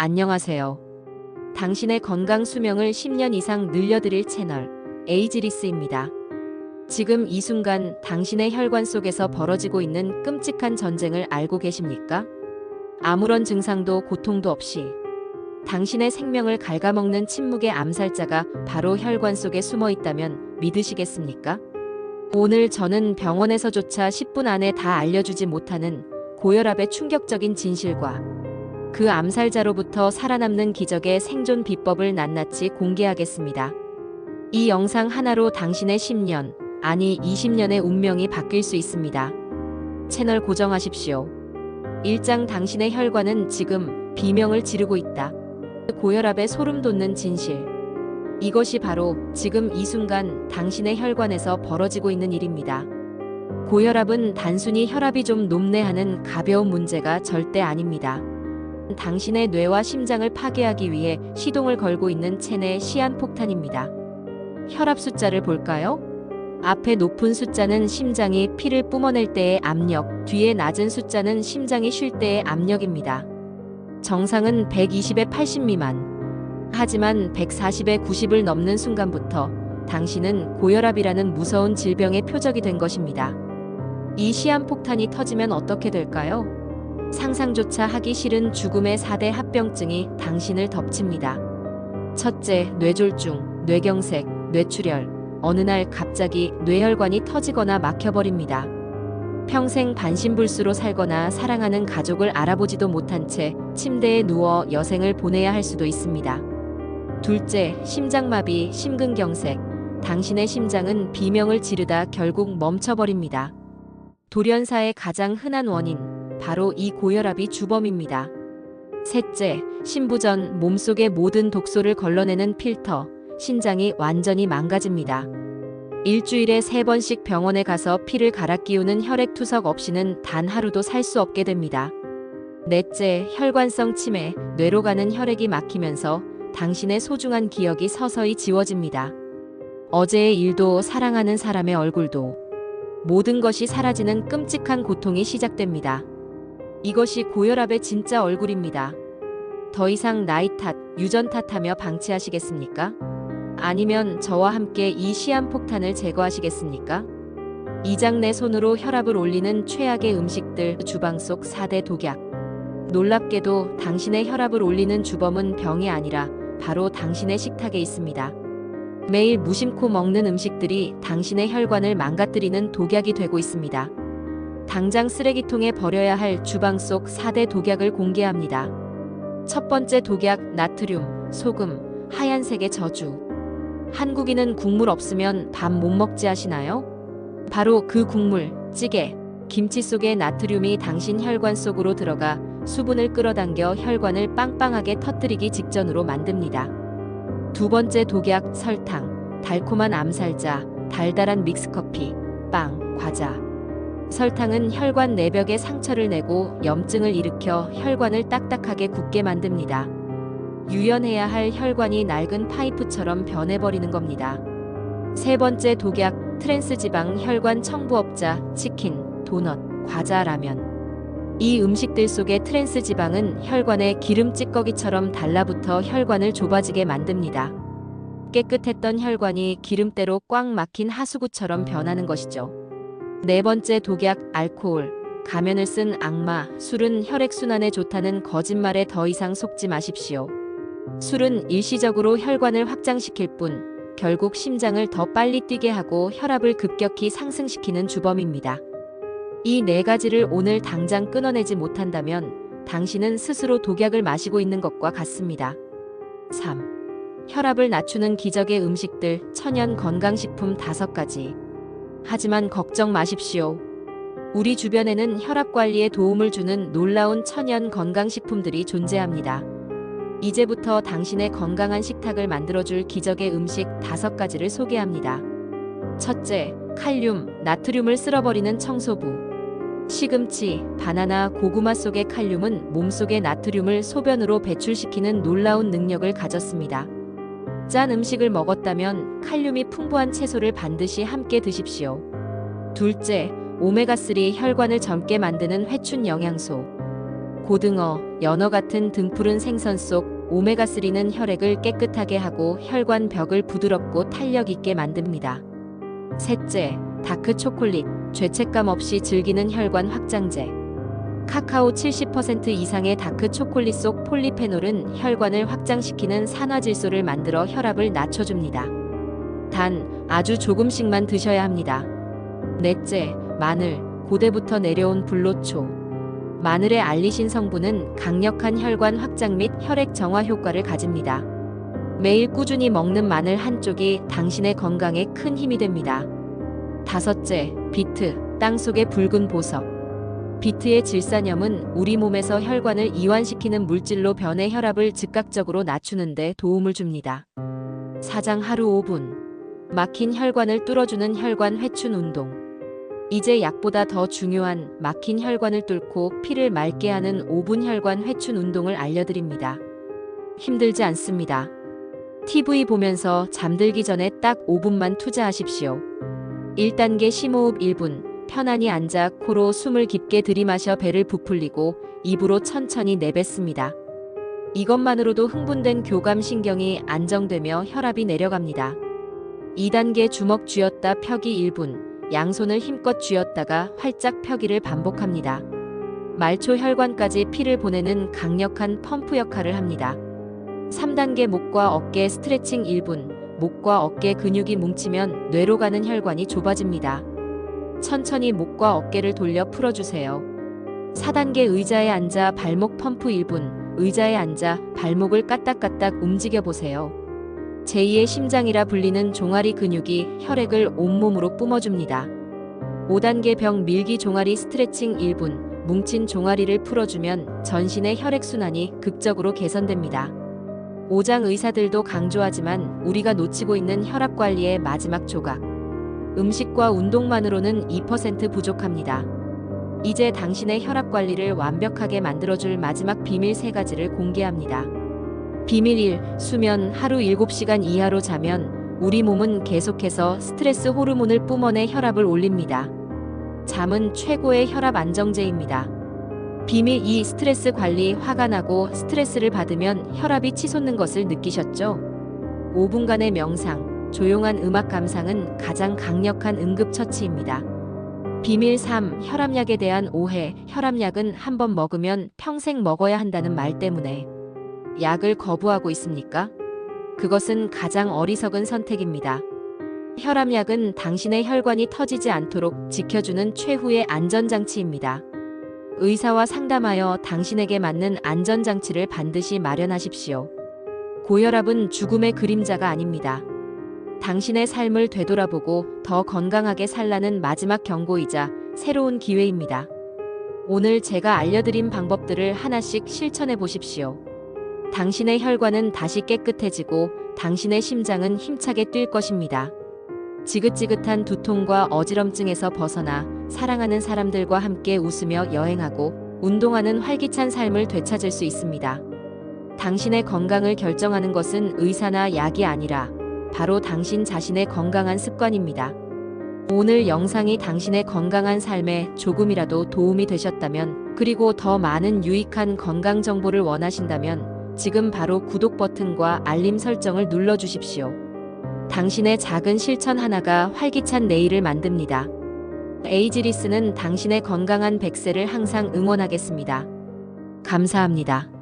안녕하세요. 당신의 건강 수명을 10년 이상 늘려드릴 채널 에이지리스입니다. 지금 이 순간 당신의 혈관 속에서 벌어지고 있는 끔찍한 전쟁을 알고 계십니까? 아무런 증상도 고통도 없이 당신의 생명을 갉아먹는 침묵의 암살자가 바로 혈관 속에 숨어 있다면 믿으시겠습니까? 오늘 저는 병원에서조차 10분 안에 다 알려주지 못하는 고혈압의 충격적인 진실과 그 암살자로부터 살아남는 기적의 생존 비법을 낱낱이 공개하겠습니다. 이 영상 하나로 당신의 10년, 아니 20년의 운명이 바뀔 수 있습니다. 채널 고정하십시오. 1장 당신의 혈관은 지금 비명을 지르고 있다. 고혈압에 소름 돋는 진실. 이것이 바로 지금 이 순간 당신의 혈관에서 벌어지고 있는 일입니다. 고혈압은 단순히 혈압이 좀 높네 하는 가벼운 문제가 절대 아닙니다. 당신의 뇌와 심장을 파괴하기 위해 시동을 걸고 있는 체내 시한폭탄입니다. 혈압 숫자를 볼까요? 앞에 높은 숫자는 심장이 피를 뿜어낼 때의 압력, 뒤에 낮은 숫자는 심장이 쉴 때의 압력입니다. 정상은 120에 80 미만. 하지만 140에 90을 넘는 순간부터 당신은 고혈압이라는 무서운 질병의 표적이 된 것입니다. 이 시한폭탄이 터지면 어떻게 될까요? 상상조차 하기 싫은 죽음의 4대 합병증이 당신을 덮칩니다. 첫째, 뇌졸중, 뇌경색, 뇌출혈. 어느 날 갑자기 뇌혈관이 터지거나 막혀버립니다. 평생 반신불수로 살거나 사랑하는 가족을 알아보지도 못한 채 침대에 누워 여생을 보내야 할 수도 있습니다. 둘째, 심장마비, 심근경색. 당신의 심장은 비명을 지르다 결국 멈춰버립니다. 돌연사의 가장 흔한 원인, 바로 이 고혈압이 주범입니다. 셋째, 신부 전 몸속의 모든 독소를 걸러내는 필터, 신장이 완전히 망가집니다. 일주일에 세 번씩 병원에 가서 피를 갈아 끼우는 혈액 투석 없이는 단 하루도 살 수 없게 됩니다. 넷째, 혈관성 치매, 뇌로 가는 혈액이 막히면서 당신의 소중한 기억이 서서히 지워집니다. 어제의 일도 사랑하는 사람의 얼굴도 모든 것이 사라지는 끔찍한 고통이 시작됩니다. 이것이 고혈압의 진짜 얼굴입니다. 더 이상 나이 탓, 유전 탓하며 방치하시겠습니까? 아니면 저와 함께 이 시한폭탄을 제거하시겠습니까? 이장 내 손으로 혈압을 올리는 최악의 음식들 주방 속 4대 독약. 놀랍게도 당신의 혈압을 올리는 주범은 병이 아니라 바로 당신의 식탁에 있습니다. 매일 무심코 먹는 음식들이 당신의 혈관을 망가뜨리는 독약이 되고 있습니다. 당장 쓰레기통에 버려야 할 주방 속 4대 독약을 공개합니다. 첫 번째 독약 나트륨, 소금, 하얀색의 저주. 한국인은 국물 없으면 밥 못 먹지 하시나요? 바로 그 국물, 찌개, 김치 속의 나트륨이 당신 혈관 속으로 들어가 수분을 끌어당겨 혈관을 빵빵하게 터뜨리기 직전으로 만듭니다. 두 번째 독약 설탕, 달콤한 암살자, 달달한 믹스커피, 빵, 과자. 설탕은 혈관 내벽에 상처를 내고 염증을 일으켜 혈관을 딱딱하게 굳게 만듭니다. 유연해야 할 혈관이 낡은 파이프처럼 변해버리는 겁니다. 세 번째 독약 트랜스지방 혈관 청부업자 치킨, 도넛, 과자, 라면. 이 음식들 속의 트랜스지방은 혈관에 기름 찌꺼기처럼 달라붙어 혈관을 좁아지게 만듭니다. 깨끗했던 혈관이 기름때로 꽉 막힌 하수구처럼 변하는 것이죠. 네 번째 독약 알코올. 가면을 쓴 악마, 술은 혈액순환에 좋다는 거짓말에 더 이상 속지 마십시오. 술은 일시적으로 혈관을 확장시킬 뿐 결국 심장을 더 빨리 뛰게 하고 혈압을 급격히 상승시키는 주범입니다. 이 네 가지를 오늘 당장 끊어내지 못한다면 당신은 스스로 독약을 마시고 있는 것과 같습니다. 3. 혈압을 낮추는 기적의 음식들 천연 건강식품 5가지. 하지만 걱정 마십시오. 우리 주변에는 혈압 관리에 도움을 주는 놀라운 천연 건강식품들이 존재합니다. 이제부터 당신의 건강한 식탁을 만들어줄 기적의 음식 다섯 가지를 소개합니다. 첫째, 칼륨, 나트륨을 쓸어버리는 청소부. 시금치, 바나나, 고구마 속의 칼륨은 몸속의 나트륨을 소변으로 배출시키는 놀라운 능력을 가졌습니다. 짠 음식을 먹었다면 칼륨이 풍부한 채소를 반드시 함께 드십시오. 둘째, 오메가3 혈관을 젊게 만드는 회춘 영양소. 고등어, 연어 같은 등푸른 생선 속 오메가3는 혈액을 깨끗하게 하고 혈관 벽을 부드럽고 탄력 있게 만듭니다. 셋째, 다크 초콜릿, 죄책감 없이 즐기는 혈관 확장제. 카카오 70% 이상의 다크 초콜릿 속 폴리페놀은 혈관을 확장시키는 산화질소를 만들어 혈압을 낮춰줍니다. 단, 아주 조금씩만 드셔야 합니다. 넷째, 마늘, 고대부터 내려온 불로초. 마늘의 알리신 성분은 강력한 혈관 확장 및 혈액 정화 효과를 가집니다. 매일 꾸준히 먹는 마늘 한 쪽이 당신의 건강에 큰 힘이 됩니다. 다섯째, 비트, 땅 속의 붉은 보석. 비트의 질산염은 우리 몸에서 혈관을 이완시키는 물질로 변해 혈압을 즉각적으로 낮추는 데 도움을 줍니다. 사장 하루 5분. 막힌 혈관을 뚫어주는 혈관 회춘 운동. 이제 약보다 더 중요한 막힌 혈관을 뚫고 피를 맑게 하는 5분 혈관 회춘 운동을 알려드립니다. 힘들지 않습니다. TV 보면서 잠들기 전에 딱 5분만 투자하십시오. 1단계 심호흡 1분. 편안히 앉아 코로 숨을 깊게 들이마셔 배를 부풀리고 입으로 천천히 내뱉습니다. 이것만으로도 흥분된 교감 신경이 안정되며 혈압이 내려갑니다. 2단계 주먹 쥐었다 펴기 1분. 양손을 힘껏 쥐었다가 활짝 펴기를 반복합니다. 말초 혈관까지 피를 보내는 강력한 펌프 역할을 합니다. 3단계 목과 어깨 스트레칭 1분. 목과 어깨 근육이 뭉치면 뇌로 가는 혈관이 좁아집니다. 천천히 목과 어깨를 돌려 풀어주세요. 4단계 의자에 앉아 발목 펌프 1분. 의자에 앉아 발목을 까딱까딱 움직여 보세요. 제2의 심장이라 불리는 종아리 근육이 혈액을 온몸으로 뿜어줍니다. 5단계 병 밀기 종아리 스트레칭 1분. 뭉친 종아리를 풀어주면 전신의 혈액순환이 극적으로 개선됩니다. 오장 의사들도 강조하지만 우리가 놓치고 있는 혈압 관리의 마지막 조각. 음식과 운동만으로는 2% 부족합니다. 이제 당신의 혈압 관리를 완벽하게 만들어줄 마지막 비밀 세 가지를 공개합니다. 비밀 1. 수면 하루 7시간 이하로 자면 우리 몸은 계속해서 스트레스 호르몬을 뿜어내 혈압을 올립니다. 잠은 최고의 혈압 안정제입니다. 비밀 2. 스트레스 관리 화가 나고 스트레스를 받으면 혈압이 치솟는 것을 느끼셨죠? 5분간의 명상, 조용한 음악 감상은 가장 강력한 응급처치입니다. 비밀 3. 혈압약에 대한 오해. 혈압약은 한 번 먹으면 평생 먹어야 한다는 말 때문에 약을 거부하고 있습니까? 그것은 가장 어리석은 선택입니다. 혈압약은 당신의 혈관이 터지지 않도록 지켜주는 최후의 안전장치입니다. 의사와 상담하여 당신에게 맞는 안전장치를 반드시 마련하십시오. 고혈압은 죽음의 그림자가 아닙니다. 당신의 삶을 되돌아보고 더 건강하게 살라는 마지막 경고이자 새로운 기회입니다. 오늘 제가 알려드린 방법들을 하나씩 실천해 보십시오. 당신의 혈관은 다시 깨끗해지고 당신의 심장은 힘차게 뛸 것입니다. 지긋지긋한 두통과 어지럼증에서 벗어나 사랑하는 사람들과 함께 웃으며 여행하고 운동하는 활기찬 삶을 되찾을 수 있습니다. 당신의 건강을 결정하는 것은 의사나 약이 아니라 바로 당신 자신의 건강한 습관입니다. 오늘 영상이 당신의 건강한 삶에 조금이라도 도움이 되셨다면 그리고 더 많은 유익한 건강 정보를 원하신다면 지금 바로 구독 버튼과 알림 설정을 눌러 주십시오. 당신의 작은 실천 하나가 활기찬 내일을 만듭니다. 에이지리스는 당신의 건강한 백세를 항상 응원하겠습니다. 감사합니다.